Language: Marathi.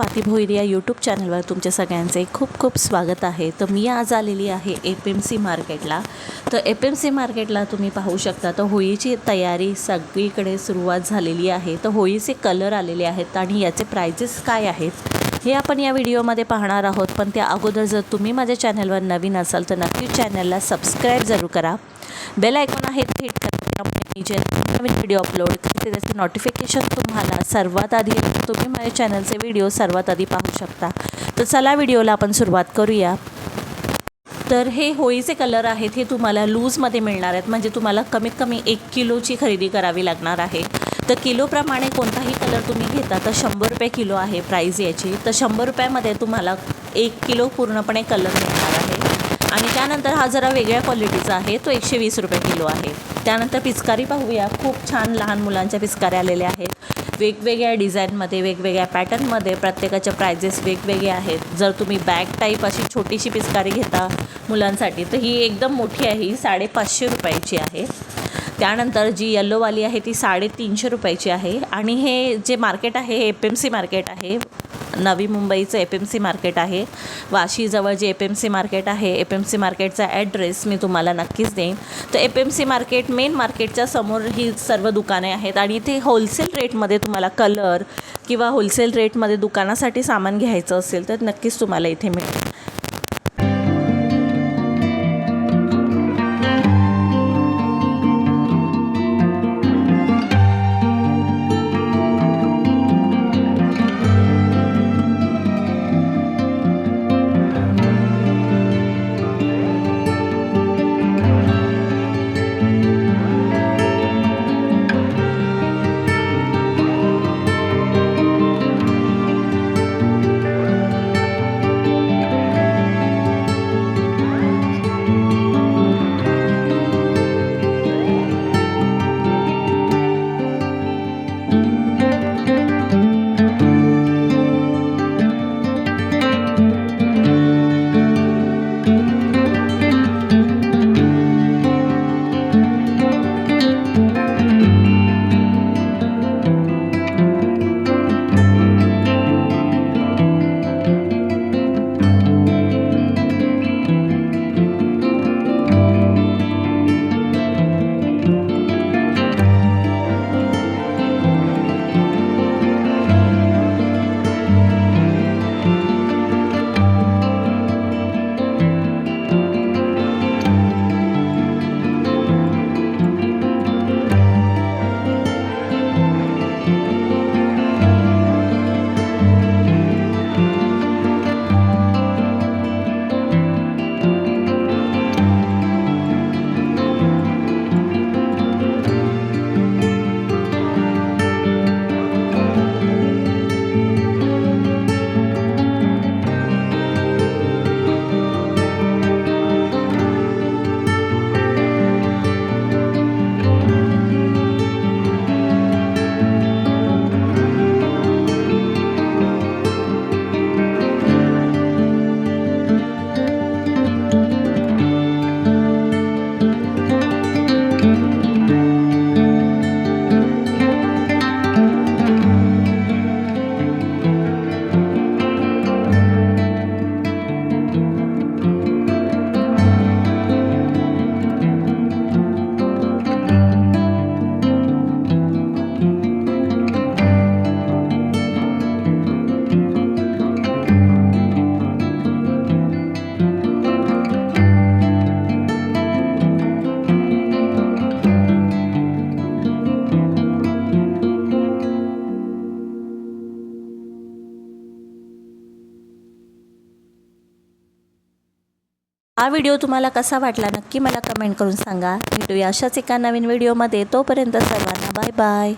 स्वाती भोईर या यूट्यूब चॅनलवर तुमच्या सगळ्यांचे खूप खूप स्वागत आहे. तर मी आज आलेली आहे एफ एम सी मार्केटला तर एफ एम सी मार्केटला तुम्ही पाहू शकता तर होळीची तयारी सगळीकडे सुरुवात झालेली आहे. तर होळीचे कलर आलेले आहेत आणि याचे प्रायजेस काय आहेत हे आपण या व्हिडिओमध्ये पाहणार आहोत. पण त्या अगोदर जर तुम्ही माझ्या चॅनलवर नवीन असाल तर नक्कीच चॅनलला सबस्क्राईब जरूर करा. बेल ऐकून आहे थेट करा. त्यामुळे मी जे नवीन व्हिडिओ अपलोड करते. त्याचे नोटिफिकेशन तुम्हाला सर्वात आधी तुम्ही माझ्या चॅनलचे व्हिडिओ सर्वात आधी पाहू शकता. तर चला व्हिडिओला आपण सुरुवात करूया. तर हे होळीचे कलर आहेत हे तुम्हाला लूजमध्ये मिळणार आहेत. म्हणजे तुम्हाला कमीत कमी एक किलोची खरेदी करावी लागणार आहे. तर किलोप्रमाणे कोणताही कलर तुम्ही घेता तर शंभर रुपये किलो आहे प्राईज याची. तर शंभर रुपयामध्ये तुम्हाला एक किलो पूर्णपणे कलर मिळणार आहे. आणि त्यानंतर हा जरा वेगळ्या क्वालिटीचा आहे. तो एकशे वीस रुपये किलो आहे. त्यानंतर पिचकारी पाहूया. खूप छान लहान मुलांच्या पिचकाऱ्या आलेल्या आहेत. वेगवेगळ्या डिझाईनमध्ये वेगवेगळ्या पॅटर्नमध्ये प्रत्येकाच्या प्रायझेस वेगवेगळे आहेत. जर तुम्ही बॅग टाईप अशी छोटीशी पिचकारी घेता मुलांसाठी तर ही एकदम मोठी आहे. ही साडेपाचशे रुपयाची आहे. त्यानंतर जी येल्लोवाली आहे ती साडेतीनशे रुपयाची आहे. आणि हे जे मार्केट आहे हे एफ एम सी मार्केट आहे. नवी मुंबईचं एफ एम सी मार्केट आहे. वाशीजवळ जे एफ एम सी मार्केट आहे एफ एम सी मार्केटचा ॲड्रेस मी तुम्हाला नक्कीच देईन. तर F M C market main मार्केटच्या समोर ही सर्व दुकाने आहेत आणि इथे होलसेल रेटमध्ये तुम्हाला कलर किंवा होलसेल रेटमध्ये दुकानासाठी सामान घ्यायचं असेल तर नक्कीच तुम्हाला इथे मिळेल. हा व्हिडिओ तुम्हाला कसा वाटला नक्की मला कमेंट करून सांगा. भेटूया अशाच एका नवीन व्हिडिओमध्ये. तोपर्यंत सर्वांना बाय बाय.